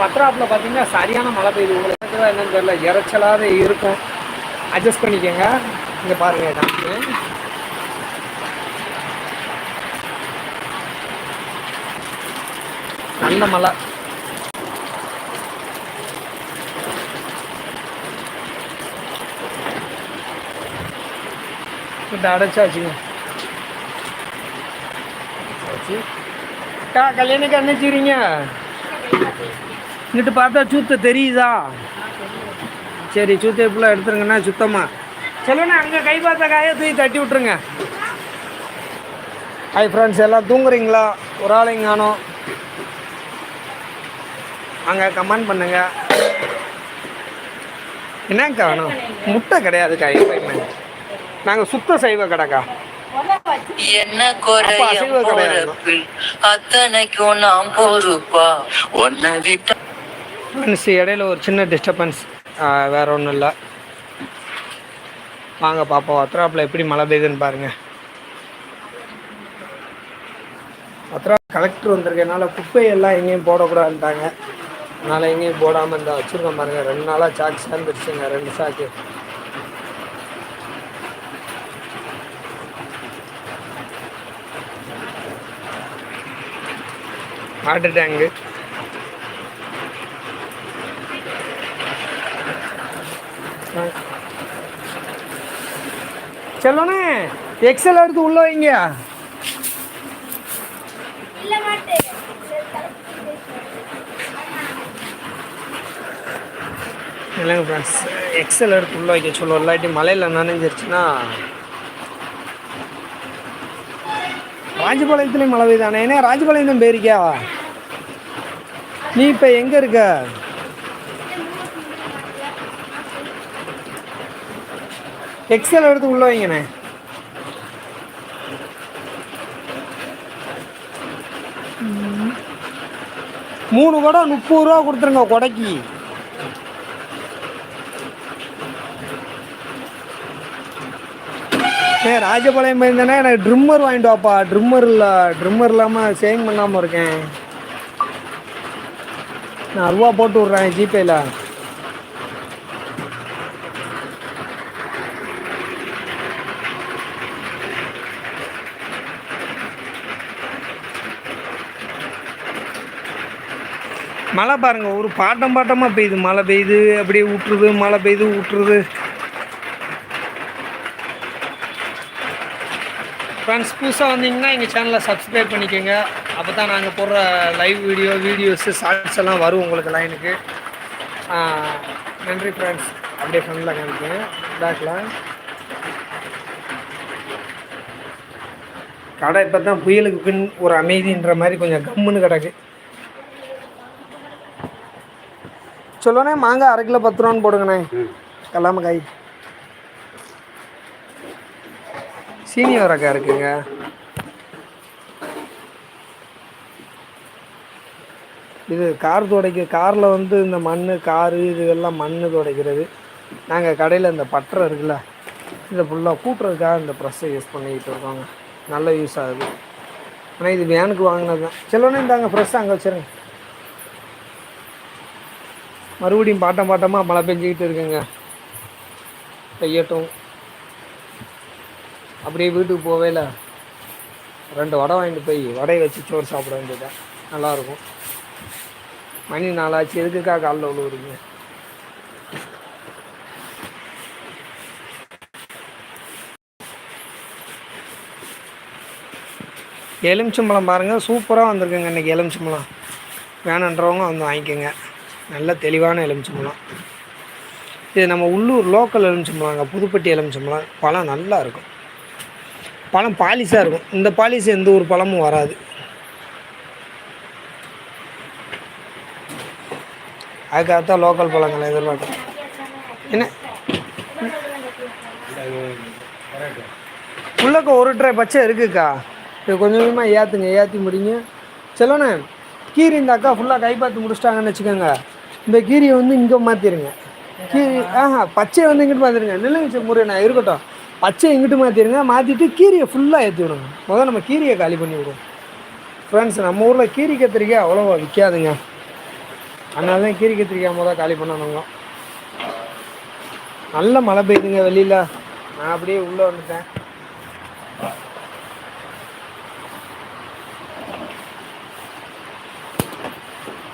பத்ராப்பில் பார்த்தீங்கன்னா சரியான மழை பெய்யுது. உங்களுக்கு தான் என்னன்னு தெரியல. இறைச்சலாக இருக்கும். அட்ஜஸ்ட் பண்ணிக்கோங்க. இங்கே பாருங்கள் டாக்டர் நல்ல மழை. கிட்ட அடைச்சாச்சுங்க. அக்கா கல்யாணிக்கு என்ன செய்றீங்க? இங்கிட்டு பார்த்தா சூத்த தெரியுதா? சரி சூத்தை ஃபுல்லாக எடுத்துருங்கண்ணா சுத்தமாக சொல்லுண்ணா அங்கே கை பார்த்த காயை தூக்கி தட்டி விட்ருங்க ஹாய் ஃப்ரெண்ட்ஸ் எல்லாம் தூங்குறீங்களா? ஒரு ஆளையும் காணோம். அங்கே கமெண்ட் பண்ணுங்க. என்னங்க காணும்? முட்டை கிடையாதுக்கா எப்பயுமே. நாங்கள் சுத்த சைவ கடைக்கா. என்ன குறைய கிடையாது. அத்தனைக்கும் நாம் பொறுப்பா? ஒன்ன விட்டா ஃப்ரெண்ட்ஸ் இடையில ஒரு சின்ன டிஸ்டர்பன்ஸ் வேற ஒன்றும் இல்லை. வாங்க பார்ப்போம் அத்ராப்பில் எப்படி மழை பெய்யுதுன்னு பாருங்க. அத்ரா கலெக்டர் வந்திருக்கனால குப்பையெல்லாம் எங்கேயும் போடக்கூடாதுன்ட்டாங்க. அதனால் எங்கேயும் போடாமல் இருந்தால் வச்சுருக்கோம் பாருங்க. ரெண்டு நாளாக சாக்கு சேர்ந்துருச்சுங்க ரெண்டு சாக்கு. வாட்டர் டேங்கு செல்லோனே எக்ஸல் எடுத்து உள்ள வைங்க. இல்லைங்க ஃப்ரெண்ட்ஸ் எக்ஸல் எடுத்து உள்ள வைக்க சொல்லுவோம் இல்லாட்டி மலையில் நனைஞ்சிருச்சுன்னா ராஜபாளையத்துலேயும் மழை பெய்தானே ஏன்னா ராஜபாளையம் தான் போயிருக்கியா நீ இப்போ எங்கே இருக்க? எக்ஸல் எடுத்து உள்ள வைங்கண்ணே. மூணு குடம் முப்பது ரூபா கொடுத்துருங்க கொடைக்கு. ஏ ராஜபாளையம் போயிருந்தேன்னா எனக்கு ட்ரிம்மர் வாங்கிட்டு வாப்பா. ட்ரிம்மர் இல்லை ட்ரிம்மர் இல்லாமல் சேவிங் பண்ணாமல் இருக்கேன். நான் அருவா போட்டு விட்றேன் ஜிபேயில் மழை பாருங்கள் ஒரு பாட்டம் பாட்டமாக பெய்யுது. மழை பெய்யுது அப்படியே விட்டுருது மழை பெய்யுது விட்டுருது ஃப்ரெண்ட்ஸ் புதுசாக வந்தீங்கன்னா எங்கள் சேனலை சப்ஸ்கிரைப் பண்ணிக்கோங்க. அப்போ தான் நாங்கள் போடுற லைவ் வீடியோ வீடியோஸு ஷார்ட்ஸ் எல்லாம் வரும் உங்களுக்கு லைனுக்கு நன்றி ஃப்ரெண்ட்ஸ் அப்படியே ஃப்ரெண்டில் காமிக்கேன் பேக்கில் கடை இப்போ தான் புயலுக்கு பின் ஒரு அமைதின்ற மாதிரி கொஞ்சம் கம்முன்னு கிடக்கு. சொல்லணே மாங்காய் அரை கிலோ பத்து ரூபான்னு போடுங்கண்ணே. கல்லாம காய். சீனி வரக்காய் இருக்குங்க. இது கார் துடைக்க காரில் வந்து இந்த மண் காரு இது எல்லாம் மண் துடைக்கிறது. நாங்கள் கடையில் இந்த பட்டறை இருக்குல்ல இதை ஃபுல்லாக கூட்டுறதுக்காக இந்த ப்ரெஸ்ஸை யூஸ் பண்ணிக்கிட்டு இருக்கோங்க. நல்ல யூஸ் ஆகுது. ஆனால் இது வேனுக்கு வாங்கினது தான் செல்லோன்னே இந்தாங்க ஃப்ரெஷ்ஷாக அங்கே வச்சுருங்க. மறுபடியும் பாட்டம் பாட்டமாக மழை பெஞ்சிக்கிட்டு இருக்குங்க. பெய்யட்டும் அப்படியே வீட்டுக்கு போவேல. ரெண்டு வடை வாங்கிட்டு போய் வடையை வச்சு சோறு சாப்பிட வேண்டியதான் நல்லாயிருக்கும். மணி நாளாச்சு எதுக்குக்கா காலில் விழுவுறீங்க எலுமிச்சம்பழம் பாருங்கள் சூப்பராக வந்திருக்குங்க இன்றைக்கி எலுமிச்சம்பழம். வேணுன்றவங்க வந்து வாங்கிக்கோங்க. நல்ல தெளிவான எலுமிச்சம்பழம். இது நம்ம உள்ளூர் லோக்கல் எலுமிச்சம்பழங்க புதுப்பட்டி எலுமிச்சம்பழம் பழம் நல்லா இருக்கும். பழம் பாலிஷாக இருக்கும். இந்த பாலிஷ் எந்த ஒரு பழமும் வராது. அதுக்காகத்தான் லோக்கல் பழங்களை எதிர்பார்க்குறேன் என்ன? உள்ளக்க ஒரு ட்ரை பச்சை இருக்குக்கா. இது கொஞ்சம் கொஞ்சமாக ஏற்றுங்க ஏற்றி முடிங்க. செல்லோண்ணே கீரி இந்த அக்கா ஃபுல்லாக கை பார்த்து முடிச்சிட்டாங்கன்னு வச்சுக்கோங்க. இந்த கீரியை வந்து இங்கே மாற்றிடுங்க கீரி ஆஹா பச்சையை வந்து இங்கிட்டு மாற்றிடுங்க நிலவிச்ச முறை நான் இருக்கட்டும். பச்சை இங்கிட்டு மாற்றிடுங்க மாற்றிட்டு கீரியை ஃபுல்லாக ஏற்றி விடுங்க. முதல்ல நம்ம கீரியை காலி பண்ணி விடுவோம். ஃப்ரெண்ட்ஸ் நம்ம ஊரில் கீரி கத்திரிக்காய் அவ்வளோவா விற்காதுங்க அதனால தான் கீரி கத்திரிக்காய் முதல் காலி பண்ணணுங்க. நல்ல மழை பெய்யுதுங்க வெளியில். நான் அப்படியே உள்ளே வந்துட்டேன்.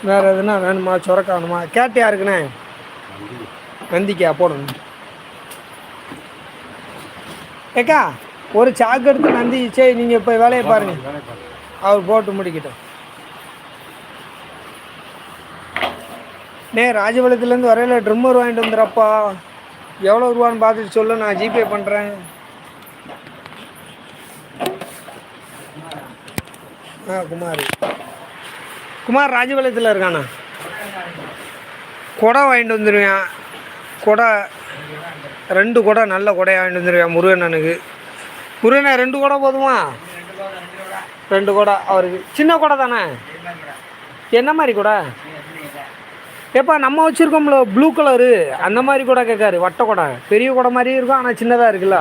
வேறு எதுனா வேணுமா? சுரக்கா வேணுமா? கேட்டு யாருக்குண்ணே நந்திக்கா போடணும் ஏக்கா ஒரு சாக்கு எடுத்து நந்தி சே நீங்கள் இப்போ வேலையை பாருங்கள் அவர் போட்டு முடிக்கட்டும். நே ராஜபாளையத்துலேருந்து வரையில ட்ரிம்மர் வாங்கிட்டு வந்துடுறப்பா. எவ்வளோ ரூபான்னு பார்த்துட்டு சொல்லு நான் ஜிபே பண்ணுறேன் ஆ குமார். குமார் ராஜபாளையத்தில் இருக்காண்ணா குடை வாங்கிட்டு வந்துடுவேன் குடை ரெண்டு குடை நல்ல குடையை வாங்கிட்டு வந்துடுவேன் முருகண்ணனுக்கு முருகண்ணா ரெண்டு குடை போதுமா? ரெண்டு குடை அவருக்கு. சின்ன குடை தானே? என்ன மாதிரி குடை? ஏப்பா நம்ம வச்சுருக்கோம்ல ப்ளூ கலரு அந்த மாதிரி கூட கேட்காரு வட்ட குடை. பெரிய குடை மாதிரியும் இருக்கும் ஆனால் சின்னதாக இருக்குல்ல?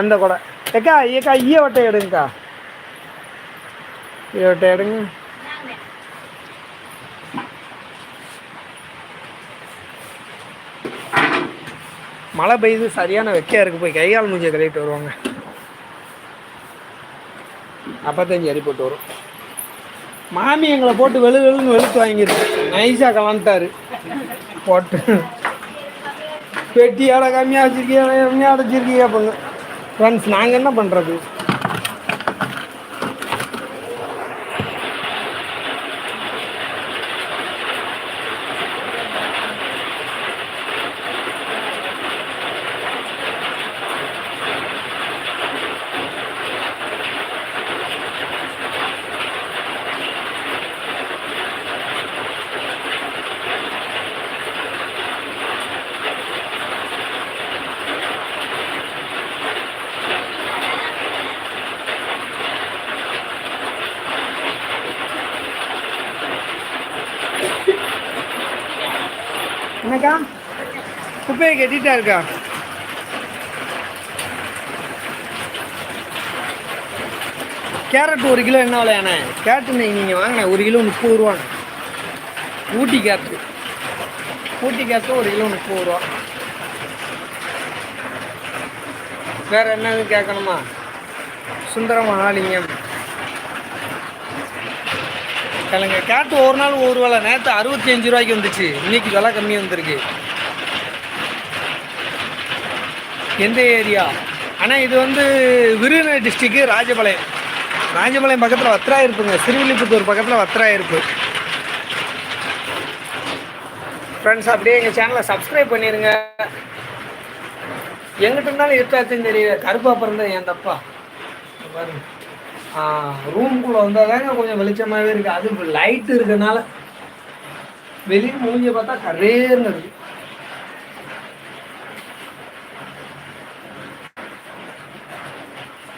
அந்த குடை. ஏக்கா ஏக்கா ஈய வட்டை எடுங்கக்கா. ஈய வட்டை எடுங்க. மழை பெய்யுது சரியான வெக்கையாக இருக்குது போய் கையால் மூஞ்சியை கழுவிட்டு வருவாங்க. அப்பத்தஞ்சு அடி போட்டு வரும். மாமி எங்களை போட்டு வெளு வெளுன்னு வெளுத்து வாங்கிடுது நைஸாக கலந்துட்டாரு. போட்டு. பெட்டியால கம்மியாக வச்சிருக்கீங்க கம்மியாக அடைச்சிருக்கீங்க பண்ணுங்க ஃப்ரெண்ட்ஸ் நாங்கள் என்ன பண்ணுறது என்னக்கா குப்பையை கட்டிட்டா இருக்கா? கேரட் ஒரு கிலோ என்ன விலையாண்ணே? கேரட்டு நீங்கள் வாங்கினேன் ஒரு கிலோ முப்பது ரூபாண்ணே ஊட்டி கேரட்டு ஊட்டி கேரட்டு ஒரு கிலோ முப்பது ரூபா. வேற என்ன கேட்கணுமா? சுந்தர மகாலிங்கம். கிழங்க கேட்டு ஒரு நாள் ஒரு வேலை. நேற்று அறுபத்தி அஞ்சு ரூபாய்க்கு வந்துச்சு. இன்னைக்கு விலை கம்மி வந்திருக்கு. எந்த ஏரியா? ஆனால் இது வந்து விருதுநகர் டிஸ்ட்ரிக்கு ராஜபாளையம். ராஜபாளையம் பக்கத்தில் வத்திராயிருப்புங்க சிறுவில்லிபுத்தூர் பக்கத்தில் வத்திராயிருப்பு ஃப்ரெண்ட்ஸ் அப்படியே எங்கள் சேனலை சப்ஸ்கிரைப் பண்ணிடுங்க எங்கிட்ட இருந்தாலும் இருட்டாச்சுன்னு தெரியல. கருப்பா பிறந்தது என் தப்பா. இங்க பாருங்க ரூம்குள்ளே வந்தால் தாங்க கொஞ்சம் வெளிச்சமாகவே இருக்குது அது லைட் இருக்கனால வெளியே மூஞ்சியை பார்த்தா கரேர்னு இருக்குது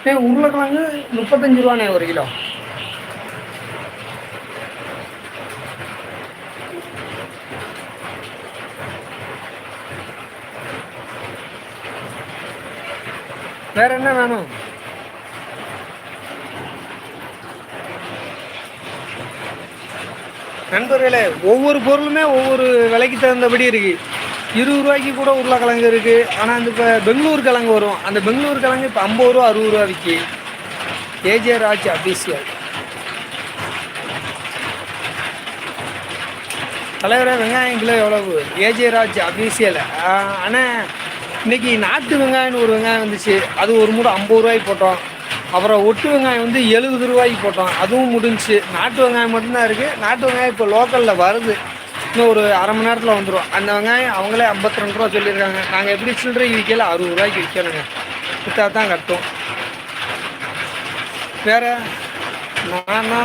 ஏ உருளைக்கிழங்கு முப்பத்தஞ்சு ரூபாண்ணே ஒரு கிலோ. வேற என்ன வேணும்? நண்பர்களே ஒவ்வொரு பொருளுமே ஒவ்வொரு விலைக்கு தகுந்தபடி இருக்கு. இருபது ரூபாய்க்கு கூட உருளைக்கிழங்கு இருக்குது ஆனால் அந்த இப்போ பெங்களூர் கிழங்கு வரும். அந்த பெங்களூர் கிழங்கு இப்போ ஐம்பது ரூபா அறுபது ரூபா விற்கி ஏஜே ராஜ் அபிஷியல். தலைவரே வெங்காயம் கிலோ எவ்வளவு? AJ Raj official. ஆனால் இன்னைக்கு நாட்டு வெங்காயம்னு ஒரு வெங்காயம் வந்துச்சு. அது ஒரு மூடை ஐம்பது ரூபாய்க்கு போட்டோம். அப்புறம் ஒட்டு வெங்காயம் வந்து எழுபது ரூபாய்க்கு போட்டோம். அதுவும் முடிஞ்சுச்சு. நாட்டு வெங்காயம் மட்டும்தான் இருக்குது நாட்டு வெங்காயம் இப்போ லோக்கலில் வருது. இன்னும் ஒரு அரை மணி நேரத்தில் வந்துடும் அந்த வெங்காயம் அவங்களே ஐம்பத்தி ரெண்டு ரூபா சொல்லியிருக்காங்க. நாங்கள் எப்படி சில்லறை விற்கல அறுபது ரூபாய்க்கு விற்கணுங்க. விற்றா தான் கட்டும். வேற? நானா?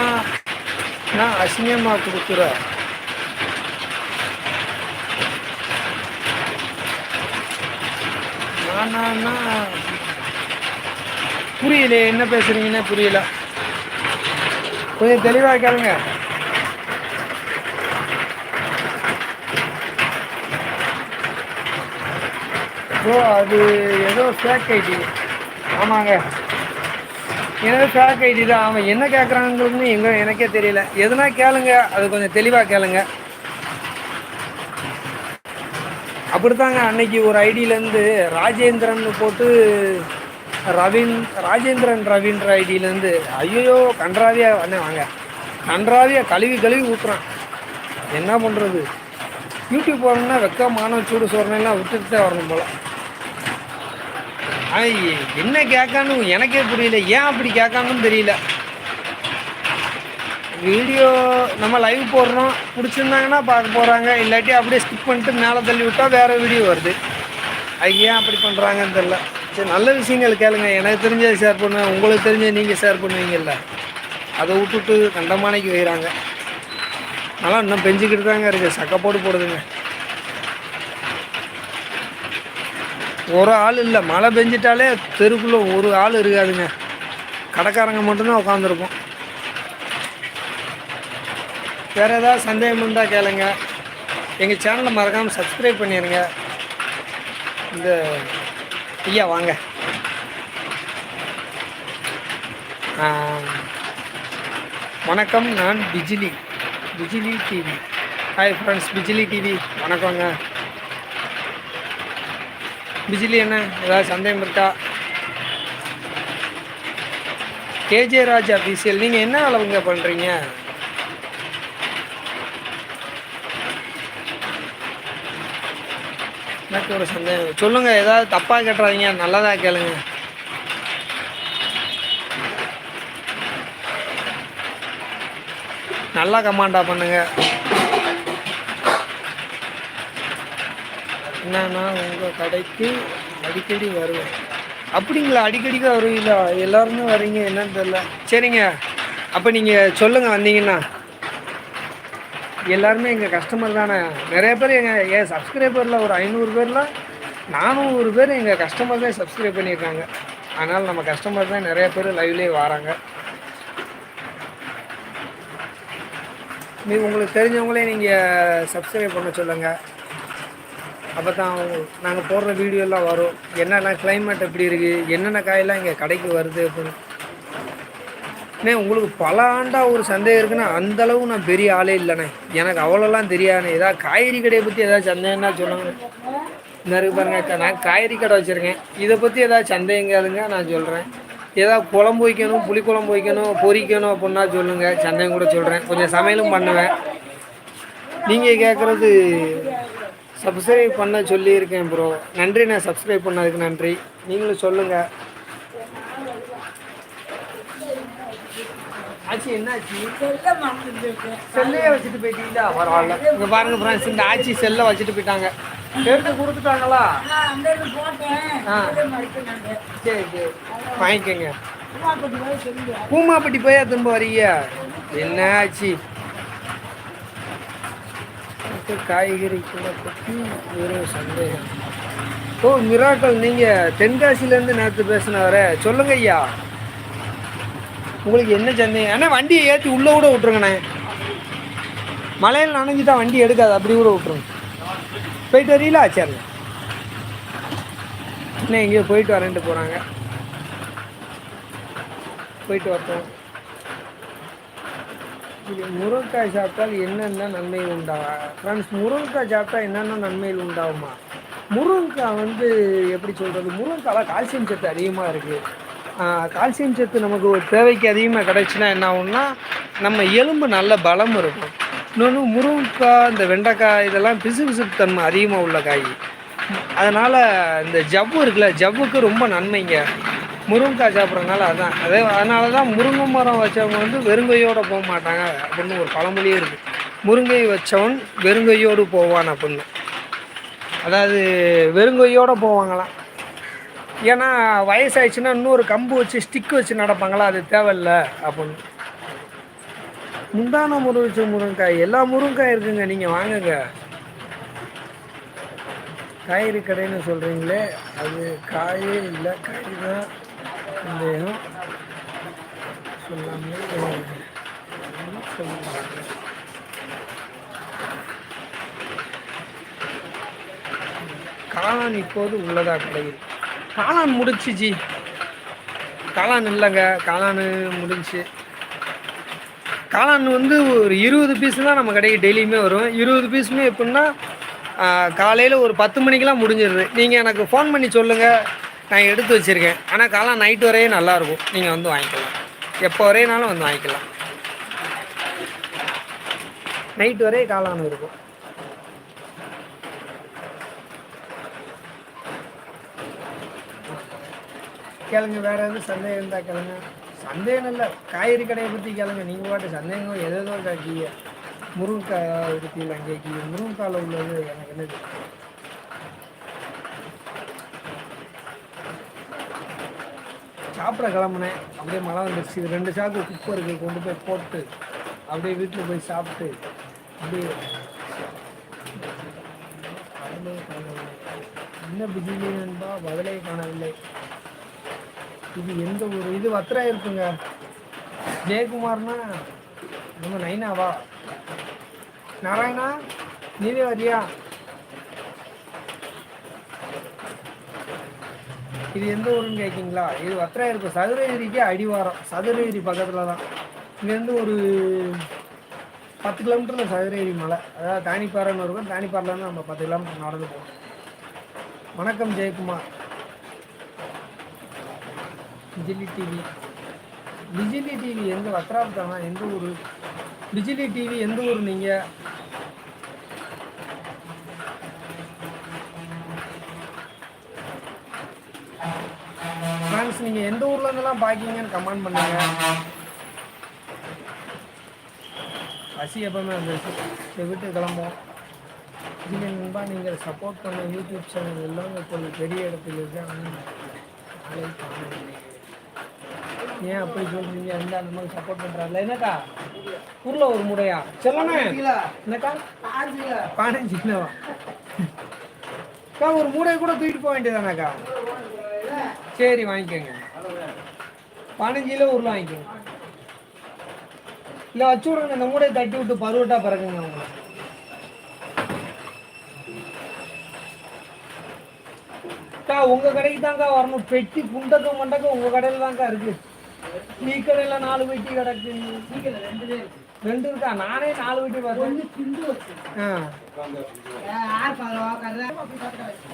நான் அசிங்கமாக கொடுக்குற. நானா புரியல என்ன பேசுகிறீங்கன்னே புரியல. கொஞ்சம் தெளிவாக கேளுங்க. ப்ரோ அது ஏதோ ஃபேக் ஐடி ஆமாங்க. எனக்கு ஃபேக் ஐடி தான். அவன் என்ன கேட்குறாங்கன்னு எங்க எனக்கே தெரியல. எதுனா கேளுங்க. அது கொஞ்சம் தெளிவாக கேளுங்க. அப்படித்தாங்க. அன்னைக்கு ஒரு ஐடியிலேருந்து ராஜேந்திரன் போட்டு ரவீன் ராஜேந்திரன் ரவீன்ற ஐடியிலேருந்து ஐயோ கன்றாவியா அண்ணே வாங்க. கன்றாவியா கழுவி கழுவி ஊற்றுறான் என்ன பண்ணுறது யூடியூப் போகணுன்னா வெக்க மானம் சூடு சோறனெல்லாம் விட்டுட்டு தான் வரணும் போல. ஆ, என்ன கேட்கான்னு எனக்கே புரியல. ஏன் அப்படி கேட்காங்கன்னு தெரியல. வீடியோ நம்ம லைவ் போடுறோம். பிடிச்சிருந்தாங்கன்னா பார்க்க போகிறாங்க இல்லாட்டி அப்படியே ஸ்கிப் பண்ணிட்டு மேலே தள்ளி விட்டால் வேறு வீடியோ வருது. அது ஏன் அப்படி பண்ணுறாங்கன்னு தெரில சரி நல்ல விஷயங்கள் கேளுங்க. எனக்கு தெரிஞ்சதை ஷேர் பண்ணுவேன் உங்களுக்கு தெரிஞ்ச நீங்கள் ஷேர் பண்ணுவீங்கல்ல. அதை விட்டுட்டு கண்டமானைக்கு வைகிறாங்க நல்லா இன்னும் பெஞ்சிக்கிட்டு தாங்க இருக்குது சக்கப்போடு போடுதுங்க. ஒரு ஆள் இல்லை. மழை பெஞ்சிட்டாலே தெருக்குள்ளே ஒரு ஆள் இருக்காதுங்க. கடைக்காரங்க மட்டும்தான் உட்காந்துருப்போம் வேறு ஏதாவது சந்தேகம் இருந்தால் கேளுங்க. எங்கள் சேனலை மறக்காமல் சப்ஸ்கிரைப் பண்ணிடுங்க இந்த ஐயா வாங்க. வணக்கம். நான் Bijili Bijili TV hi friends Bijili TV வணக்கங்க. பிஜிலி என்ன? ஏதாவது சந்தேகம் இருக்கா? கேஜே ராஜ் அஃபீஷியல் நீங்கள் என்ன அளவுங்க பண்ணுறீங்க எனக்கு ஒரு சந்தேகம். சொல்லுங்கள் ஏதாவது தப்பாக கேட்டுறாதீங்க நல்லதாக கேளுங்க. நல்லா கமாண்டா பண்ணுங்க என்னன்னா உங்கள் கடைக்கு அடிக்கடி வருவேன். அப்படிங்களா? அடிக்கடிக்கு வருவீங்களா? எல்லாருமே வரீங்க என்னன்னு தெரில சரிங்க. அப்போ நீங்கள் சொல்லுங்கள் வந்தீங்கன்னா. எல்லாருமே எங்கள் கஸ்டமர் தானே. நிறைய பேர் எங்கள் என் சப்ஸ்கிரைபரில் ஒரு ஐநூறு பேரில் நானூறு பேர் எங்கள் கஸ்டமர் தான் சப்ஸ்கிரைப் பண்ணியிருக்காங்க. அதனால் நம்ம கஸ்டமர் தான் நிறைய பேர் லைவ்லேயே வராங்க. நீ உங்களுக்கு தெரிஞ்சவங்களே நீங்கள் சப்ஸ்கிரைப் பண்ண சொல்லுங்கள் அப்போ தான் நாங்கள் போடுற வீடியோலாம் வரும். என்னென்ன கிளைமேட் எப்படி இருக்குது என்னென்ன காயெல்லாம் இங்கே கடைக்கு வருது அப்படின்னு. அண்ணே உங்களுக்கு பல ஆண்டாக ஒரு சந்தேகம் இருக்குன்னா அந்தளவு நான் பெரிய ஆளே இல்லைண்ணே. எனக்கு அவ்வளோலாம் தெரியாதுண்ணே. ஏதாவது காய்கறி கடையை பற்றி ஏதாவது சந்தேகம்னா சொல்லுங்க பாருங்க நான் காய்கறி கடை வச்சுருக்கேன். இதை பற்றி ஏதாவது சந்தேகம் கேளுங்க நான் சொல்கிறேன் ஏதாவது குழம்பு வைக்கணும் புளி குழம்பு வைக்கணும் பொரிக்கணும் அப்படின்னா சொல்லுங்கள் சந்தேகம் கூட சொல்கிறேன் கொஞ்சம் சமையலும் பண்ணுவேன். நீங்கள் கேட்குறது சப்ஸ்கிரைப் பண்ண சொல்லியிருக்கேன் ப்ரோ நன்றி நான் சப்ஸ்கிரைப் பண்ணதுக்கு நன்றி. நீங்களும் சொல்லுங்கள் ஆச்சி என்ன ஆச்சு செல்லே வச்சுட்டு போயிட்டீங்களா? பரவாயில்ல. இங்க பாருங்க ஃப்ரெண்ட்ஸ் இந்த ஆச்சி செல்லை வச்சுட்டு போயிட்டாங்க. எடுத்து கொடுத்துட்டாங்களா? ஆ. சரி சரி. வாங்கிக்கோங்க. பூமாப்பட்டி போய் திரும்ப வரீங்க என்ன ஆச்சு? எனக்கு காய்கறி கூட பற்றி ஒரு சந்தேகம். ஓ மிராக்கள் நீங்கள் தென்காசிலேருந்து நேற்று பேசினவர சொல்லுங்க ஐயா. உங்களுக்கு என்ன சந்தேகம்? அண்ணா வண்டியை ஏற்றி உள்ளே கூட விட்ருங்கண்ணே மழையில் தான் வண்டி எடுக்காது அப்படி கூட விட்ருங்க போயிட்டு வரீங்களா சரிண்ணே இன்னும் எங்கேயோ போயிட்டு வரேன்ட்டு போகிறாங்க போயிட்டு வரட்டும். முருங்கைக்காய் சாப்பிட்டால் என்னென்ன நன்மை உண்டாகும் ஃப்ரெண்ட்ஸ் முருங்கைக்காய் சாப்பிட்டா என்னென்ன நன்மைகள் உண்டாகுமா? முருங்கைக்காய் வந்து எப்படி சொல்கிறது முருங்கைக்காயில் கால்சியம் சத்து அதிகமாக இருக்குது கால்சியம் சத்து நமக்கு ஒரு தேவைக்கு அதிகமாக கிடச்சின்னா என்ன ஆகும்னா நம்ம எலும்பு நல்ல பலம் இருக்கும். இன்னொன்று முருங்கைக்காய் இந்த வெண்டைக்காய் இதெல்லாம் பிசு பிசுப்பு தன்மை அதிகமாக உள்ள காய். அதனால் இந்த ஜவ்வு இருக்குல்ல ஜவ்வுக்கு ரொம்ப நன்மைங்க. முருங்கைக்காய் சாப்பிட்றதுனால அதுதான் அதே அதனால தான் முருங்கை மரம் வச்சவங்க வந்து வெறுங்கையோடு போக மாட்டாங்க. அப்படின்னு ஒரு பழமொழியே இருக்குது முருங்கை வச்சவன் வெறுங்கையோடு போவான் அப்படின்னு. அதாவது வெறுங்கையோடு போவாங்களாம். ஏன்னா வயசாயிடுச்சுன்னா இன்னொரு கம்பு வச்சு ஸ்டிக் வச்சு நடப்பாங்களா? அது தேவையில்ல அப்படின்னு. முந்தான முருங்கை முருங்கைக்காய். எல்லா முருங்கைக்காய் இருக்குங்க. நீங்கள் வாங்குங்க. காய்கறி கடைன்னு சொல்கிறீங்களே அது காயே இல்லை. காய் தான். சந்தேகம் சொல்லாமல் காளான் இப்போது உள்ளதா கடையில்? காளான் முடிச்சு ஜி. காளான் இல்லைங்க காளான் முடிஞ்சுச்சு. காளான் வந்து ஒரு இருபது பீஸ் தான் நம்ம கடைக்கு டெய்லியுமே வரும். இருபது பீஸுமே எப்படின்னா காலையில் ஒரு பத்து மணிக்கெலாம் முடிஞ்சிடுது நீங்கள் எனக்கு ஃபோன் பண்ணி சொல்லுங்கள் நான் எடுத்து வச்சுருக்கேன். ஆனால் காளான் நைட் வரையும் நல்லாயிருக்கும். நீங்கள் வந்து வாங்கிக்கலாம். எப்போ வரையினாலும் வந்து வாங்கிக்கலாம். நைட் வரையும் காளான் இருக்கும். கேளுங்க வேற எதுவும் சந்தேகம் இருந்தால் கேளுங்க. சந்தேகம் இல்லை. காய்கறி கடையை பற்றி கேளுங்க. நீங்கள் பாட்டு சந்தேகம் எதோ காய்க்கிய முருங்கைக்காய் அங்கே கேட்கி முருங்கைக்காயில் உள்ளது எனக்கு என்னது? சாப்பிட கிளம்புனேன். அப்படியே மழை வந்துடுச்சு இது ரெண்டு சாக்கு குப்பருக்கு இருக்குது கொண்டு போய் போட்டு அப்படியே வீட்டில் போய் சாப்பிட்டு அப்படியே காணவில்லை. என்ன பிஜிலி நண்பா பதிலே காணவில்லை. இது எந்த ஒரு இது வத்திரா இருக்குங்க. ஜெயக்குமார்னா நம்ம நைனாவா? நாராயணா? நீவே வரியா இது எந்த ஊருன்னு கேட்கிங்களா இது வத்திரா இருக்கும் சதுரகிரிக்கு அடிவாரம். சதுரகிரி பக்கத்தில் தான் இங்கேருந்து ஒரு பத்து கிலோமீட்டரில் சதுரகிரி மலை. அதாவது தானிப்பாறைன்னு இருக்கும். தானிப்பாறையிலேருந்து நம்ம பத்து கிலோமீட்டர் நடந்து போவோம் வணக்கம் ஜெயக்குமார். பிஜிலி டிவி. பிஜிலி டிவி எந்த வத்ராப்தானா எந்த ஊர்? பிஜிலி டிவி எந்த ஊர் நீங்கள் ஃப்ரெண்ட்ஸ் நீங்கள் எந்த ஊர்ல இருந்தெல்லாம் பார்க்கீங்கன்னு கமெண்ட் பண்ணுங்க. பசி எப்பவுமே வந்துருச்சு இதை விட்டு கிளம்போம் இல்லை நண்பா நீங்கள் சப்போர்ட் பண்ண யூடியூப் சேனல் எல்லாம் இப்போது பெரிய இடத்துல இருக்கு. ஆனால் நாளை காணவில்லை ஏன் அப்படி சொல்றீங்க? எந்த அந்த மாதிரி சப்போர்ட் பண்றாருல? என்னக்கா? ஊர்ல ஒரு முடையா சொல்லணே. என்னக்கா? பதினஞ்சு கிலோவா அக்கா ஒரு மூடையை கூட தூக்கிட்டு போக வேண்டியதானாக்கா சரி வாங்கிக்கோங்க. பதினஞ்சு கிலோ உருளை வாங்கிக்கோங்க. இல்லை வச்சு விடுங்க. இந்த மூடையை தட்டி விட்டு பருவட்டா பிறகுங்க உங்களை அக்கா உங்கள் கடைக்கு தாங்க்கா வரணும். பெட்டி புண்டக்கம் மண்டக்கம் உங்கள் கடையில் தான்க்கா இருக்குது நீ கடையில் நாலு பெட்டி கிடக்கு. ரெண்டு இருக்கா? நானே நாலு ஆ.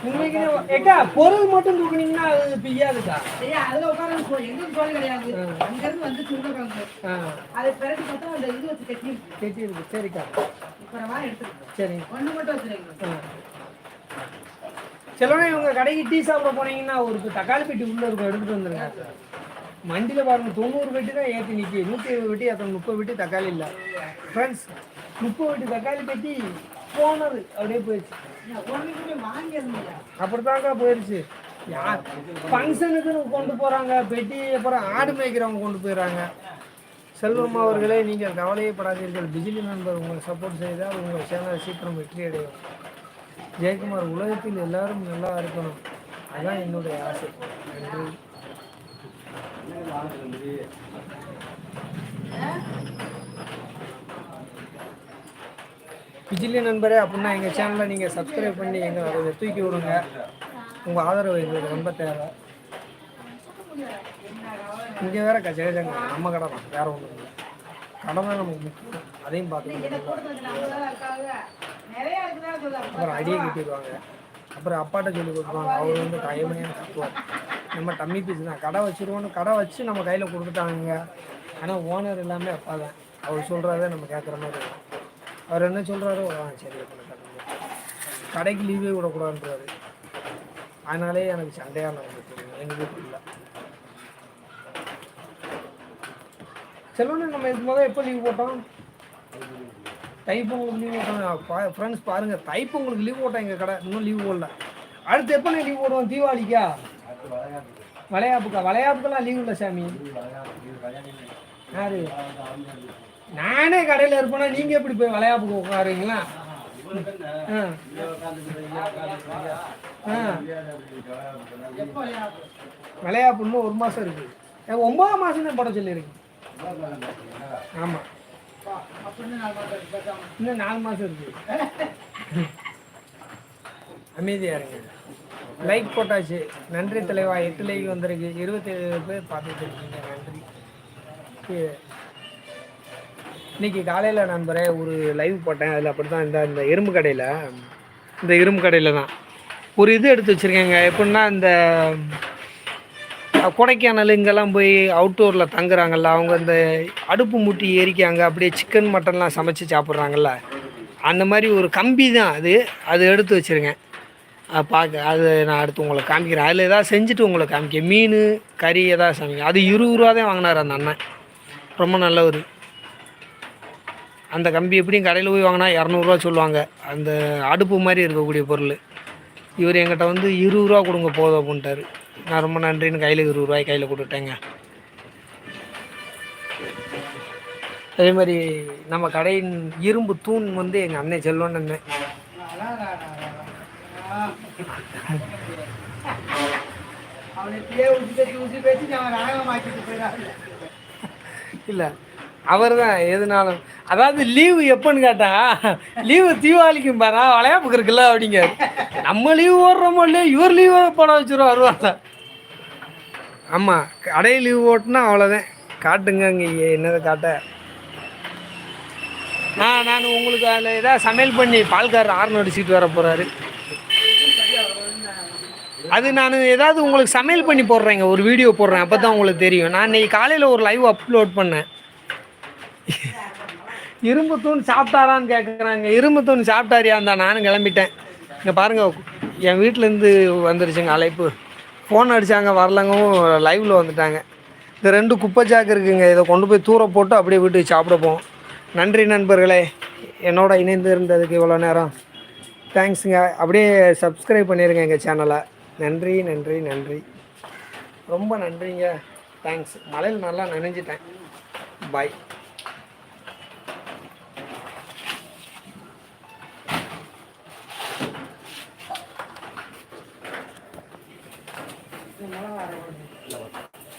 உண்மைக்கு ஏக்கா பொருள் மட்டும் தூக்குனீங்கன்னா அது பிய்யாதுக்கா? அதுல உட்கார எங்களுக்கு தோல் கிடையாது. அங்க இருந்து வந்து சுருக்கிழங்கு ஆ. அதை பிறகு பார்த்தா அந்த இது வச்சு கட்டி கெட்டி இருக்கு சரிக்கா அப்புறமா எடுத்துருக்கோம் சரி. ஒண்ணு மட்டும் வச்சிருக்கோம் ஆ. சிலவனே இவங்க கடைக்கு டீ சாப்பிட போனீங்கன்னா ஒரு தக்காளி பெட்டி உள்ள இருக்கும் எடுத்துட்டு வந்துருங்க. மண்டியில் பாருங்கள் தொண்ணூறு வெட்டி தான் ஏற்றி நிற்கி நூற்றி இருபது வெட்டி அப்புறம் முப்பது வெட்டி தக்காளி இல்லை. ஃப்ரெண்ட்ஸ் முப்பது வெட்டி தக்காளி பெட்டி போனது. அப்படியே போயிடுச்சு. வாங்கி அப்படித்தாங்க போயிடுச்சு. யார்? ஃபங்க்ஷனுக்குன்னு கொண்டு போகிறாங்க பெட்டி அப்புறம் ஆடு மேய்க்கிறவங்க கொண்டு போயிடுறாங்க. செல்வம் அவர்களே நீங்கள் கவலையே படாதீர்கள் பிஜிலி நண்பர் உங்களை சப்போர்ட் செய்தால் உங்கள் சேனல் சீக்கிரம் வெற்றி அடையும். ஜெயக்குமார் உலகத்தில் எல்லாரும் நல்லா இருக்கணும். அதான் என்னுடைய ஆசை. நன்றி. பிஜிலி நண்பரே அப்படின்னா எங்கள் சேனலை நீங்கள் சப்ஸ்கிரைப் பண்ணி எங்களை அதை தூக்கி விடுங்க. உங்கள் ஆதரவு எங்களுக்கு ரொம்ப தேவை. இங்கே வேற கச்சேரிங்க நம்ம கடை தான் வேற ஒன்றும் இல்லை. கடை தான் நமக்கு முக்கியம். அதையும் பார்த்துக்கணும். அப்புறம் அடியை கட்டிடுவாங்க. அப்புறம் அப்பாட்ட சொல்லி கொடுப்பாங்க. அவர் வந்து கையமையாக கட்டுவார் நம்ம டம்மி பீஸ் தான். கடை வச்சுருவோன்னு கடை வச்சு நம்ம கையில் கொடுத்துட்டாங்க. ஆனால் ஓனர் எல்லாமே அப்பா தான் அவர் சொல்கிறத நம்ம கேட்குற மாதிரி இருக்கும். அவர் என்ன சொல்கிறாரோ ஆ சரி கடைக்கு லீவே விடக்கூடாதுன்றாரு. அதனாலே எனக்கு சண்டையாக நான் எங்கள் வீட்டில் செல்வன் நம்ம இது முதல் எப்போ லீவ் போட்டோம்? தைப்பொங்கலுக்கு லீவ் போட்டோம். ஃப்ரெண்ட்ஸ் பாருங்கள் தைப்பொங்கலுக்கு லீவ் போட்டோம் எங்கள் கடை. இன்னும் லீவ் போடல. அடுத்து எப்போ லீவ் போடுவோம்? தீபாவளிக்கா? வளையாப்புக்கா? வளையாப்புக்கெல்லாம் லீவ் இல்லை சாமி. யாரு? நானே கடையில் இருப்பேனா நீங்கள் எப்படி போய் வளையாப்புக்கு உட்காருங்களா ஆ. ஆ. ஒரு மாதம் இருக்குது ஒன்பதாம் மாதம் தான் படம் சொல்லியிருக்கு ஆமாம் இன்னும் நாலு மாதம் இருக்கு. அமைதியாக இருங்க. லைக் போட்டாச்சு. நன்றி தலைவா. எட்டு லைக் வந்திருக்கு. இருபத்தேழு பேர் பார்த்துட்டு இருக்கீங்க நன்றி இன்னைக்கு காலையில் நண்பரே ஒரு லைவ் போட்டேன். அதில் அப்படி தான் இந்த இந்த இரும்பு கடையில். இந்த இரும்பு கடையில் தான். ஒரு இது எடுத்து வச்சுருக்கேங்க. எப்படின்னா இந்த கொடைக்கானல் இங்கெல்லாம் போய் அவுட்டோரில் தங்குறாங்கல்ல அவங்க இந்த அடுப்பு மூட்டி எரிக்காங்க அப்படியே சிக்கன் மட்டன்லாம் சமைச்சு சாப்பிட்றாங்கல்ல. அந்த மாதிரி ஒரு கம்பி தான் அது. அது எடுத்து வச்சுருக்கேன். பார்க்க அது நான் அடுத்து உங்களுக்கு காமிக்கிறேன். அதில் எதாவது செஞ்சுட்டு உங்களுக்கு காமிக்க மீன் கறி எதாவது சமைக்க அது இருபது ரூபா தான் வாங்கினார் அந்த அண்ணன். ரொம்ப நல்லவர். அந்த கம்பி எப்படியும் கடையில் போய் வாங்கினா இரநூறுவா சொல்லுவாங்க. அந்த அடுப்பு மாதிரி இருக்கக்கூடிய பொருள். இவர் என்கிட்ட வந்து இருபது ரூபா கொடுங்க போதும் அப்படின்ட்டாரு. நான் ரொம்ப நன்றின்னு கையில் இருபது ரூபாய் கையில் கொடுத்துட்டேங்க. அதே மாதிரி நம்ம கடையின் இரும்பு தூண் வந்து எங்கள் அண்ணன் செல்வன் அண்ணன். இல்லை அவர் தான் எதுனாலும். அதாவது லீவு எப்போன்னு கேட்டா லீவு தீபாவளிக்கும் பாரா வளையாப்புக்கு இருக்குல்ல அப்படிங்க நம்ம லீவு ஓடுறோமோ இல்லையோ இவர் லீவு போட வச்சுருவோம் வருவாங்க ஆமாம் கடை லீவு ஓட்டுனா அவ்வளோதான் காட்டுங்க இங்கே என்னதை காட்ட. ஆ நான் உங்களுக்கு அதில் ஏதாவது சமையல் பண்ணி பால்காரர் ஆர்ன் அடிச்சுட்டு வர போகிறாரு அது நான் ஏதாவது உங்களுக்கு சமையல் பண்ணி போடுறேங்க. ஒரு வீடியோ போடுறேன். அப்போ தான் உங்களுக்கு தெரியும். நான் இன்னைக்கு காலையில் ஒரு லைவ் அப்லோட் பண்ணேன். இரும்பு தூண் சாப்பிட்டாரான்னு கேட்குறாங்க இரும்பு தூண் சாப்பிட்டாரியா இருந்தால் நானும் கிளம்பிட்டேன். இங்கே பாருங்கள் என் வீட்டிலேருந்து வந்துருச்சுங்க அழைப்பு. ஃபோன் அடித்தாங்க வரலங்கவும் லைவில் வந்துட்டாங்க. இந்த ரெண்டு குப்பை சாக்கு இருக்குங்க. இதை கொண்டு போய் தூர போட்டு அப்படியே வீட்டுக்கு சாப்பிட போவோம். நன்றி நண்பர்களே. என்னோட இணைந்து இருந்ததுக்கு இவ்வளோ நேரம் தேங்க்ஸுங்க அப்படியே சப்ஸ்கிரைப் பண்ணிடுங்க எங்கள் சேனலை நன்றி நன்றி நன்றி. ரொம்ப நன்றிங்க. தேங்க்ஸ் மழையில் நல்லா நினைஞ்சிட்டேன். பாய்